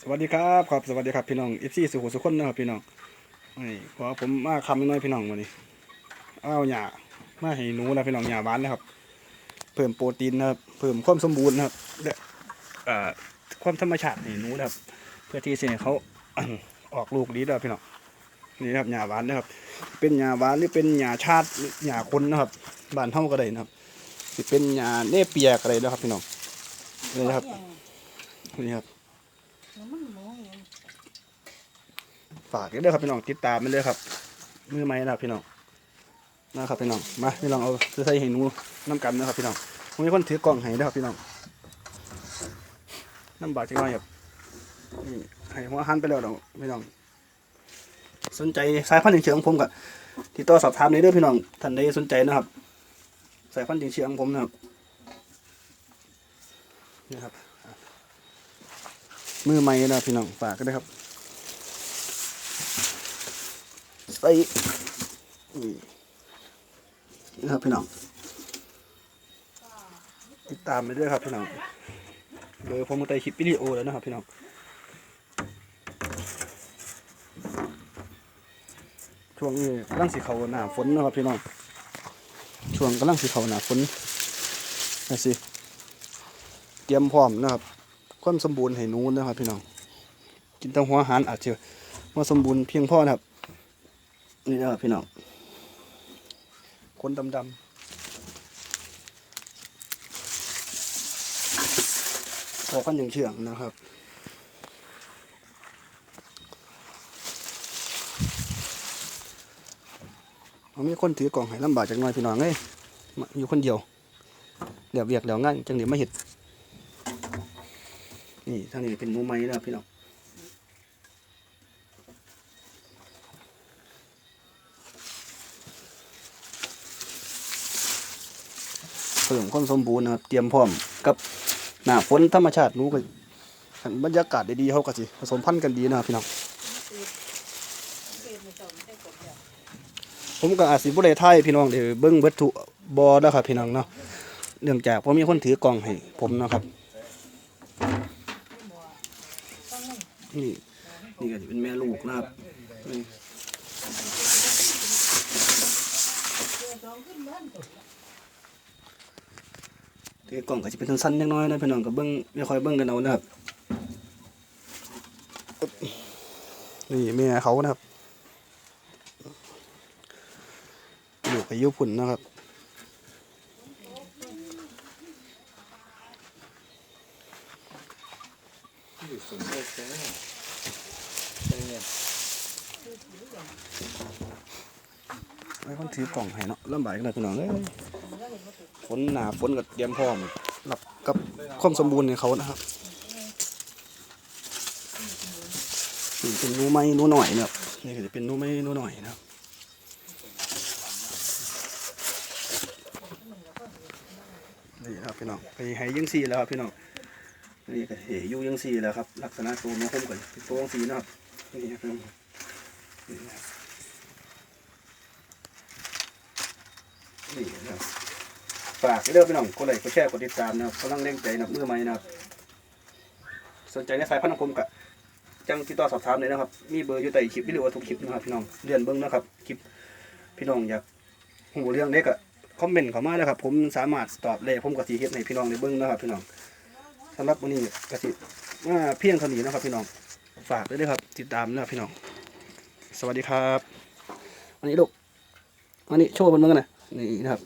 สวัสดีครับครับสวัสดีครับพี่น้องเอฟซีสุขุสุขคนนะครับพี่น้องนี่ขอผมมาคำน้อยพี่น้องวันนี้เอาวหญ้ามาให้หนูนะพี่น้องหญ้าหวานนะครับ เพิ่มโปรตีนนะครับเพิ่มความสมบูรณ์นะครับและเอ่อความธรรมชาติให้หนูนะครับ เพื่อที่จะให้เขาออกลูกดีนะพี่น้องนี่นะครับหญ้าหวานนะครับ เป็นหญ้าหวานหรือเป็นหญ้าชาติหรือหญ้าคนนะครับบ้านเฮาก็ได้นะครับเป็นหญ้าเนเปียกอะไรนะครับพี่น้องนี่นะครับนี่ครับ ฝากด้วยครับพี่น้องติดตามมันเลยครับ มือไม้นะครับพี่น้องนะครับพี่น้องมาพี่น้องเอาใส่ให้หนูน้ำกันนะครับพี่น้องผมมีคนถือกล่องให้นะครับพี่น้องน้ำบากจังหน่อยครับนี่ให้หัวหันไปแล้วพี่น้อง สนใจสายพันธุ์เฉียงของผมกับติดต่อสอบถามในเด้อพี่น้องท่านใดสนใจนะครับ สายพันธุ์เฉียงของผมนะครับนี่ครับ มือไม้นะพี่น้องฝากกันด้ครับใส่นี่นะครับพี่น้องติดตามไปด้วยครับพี่น้องเดี๋ยวผมมาใส่คลิปวิดีโอแล้วนะครับพี่น้องช่วงนี้กำลังสีเขาหนาฝนนะครับพี่น้องช่วงกำลังสีเขาหนาฝนนะสิเตรียมพร้อมนะครับ ความสมบูรณ์ให้นูนะครับพี่น้อง กินแตั้งหัวอาหารอาจจะมาสมบูรณ์เพียงพอนะครับ นี่นะครับพี่น้องคนดำๆพอกันอย่างเชื่องนะครับมันมีคนถือกล่องให้ลำบากจังหน่อยพี่น้องเอ้ยอยู่คนเดียวเดี๋ยวเวียกเดี๋ยวงานจังเดี๋ยวมาเห็ด นี่ทางนี้เป็นหมูไม้นะพี่น้องเพิ่มความสมบูรณ์นะครับ เตรียมพร้อมกับหน้าฝนธรรมชาติหนู้กันบรรยากาศดีๆเขาก็สิผสมพันธุ์กันดีนะครับพี่น้องผมก็อาจสิบ่ได้ถ่ายพี่น้องเดี๋ยวเบิ่งวัตถุบ่แล้วครับพี่น้องเนาะเนื่องจากผมมีคนถือกล่องให้ผมนะครับ นี่นี่ก็จะเป็นแม่ลูกนะครับนี่กล่องก็จะเป็นสั้นๆนิดน้อยนะพี่น้องก็เบิ่งไม่ค่อยเบิ่งกันเอานะครับนี่แม่เขานะครับอยู่กับญี่ปุ่นนะครับ ไม่คนถือกล่องให้เนาะลำบากกันเลยพี่น้องเอ้ยฝนหนาฝนก็เตรียมพร้อมรับกับความสมบูรณ์ในเขานะครับนี่เป็นหนูไม้หนูหน่อยนะครับนี่ก็จะเป็นหนูไม้หนูหน่อยนะครับนี่ครับพี่น้องไปให้ยังสี่แล้วครับพี่น้อง นี่ก็เหยู่ยังสี่แล้วครับ ลักษณะตัวมันคมกันตัวยังสี่นะครับนี่ครับพี่น้องนี่นะครับนี่นะฝากเด้อพี่น้องกดไลค์กดแชร์กดติดตามนะครับกำลังเร่งใจนับมือใหม่นะครับ สนใจในสายพันธุ์ของผมกะจังติดต่อสอบถามเลยนะครับ มีเบอร์อยู่ใต้คลิปวิดีโอทุกคลิปนะครับพี่น้องเรียนเบิ้งนะครับคลิปพี่น้องอยากหูเรื่องเล็กอะคอมเมนต์เข้ามาเลยครับ ผมสามารถตอบได้ผมก็สิเฮ็ดให้พี่น้องได้เบิ้งนะครับพี่น้อง สำหรับวันนี้กสิมาเพียงเท่านี้นะครับพี่น้องฝากด้วยนะครับ ติดตามนะครับพี่น้อง สวัสดีครับวันนี้ลูกวันนี้โชว์บนเมืองกันนะนี่นะครับ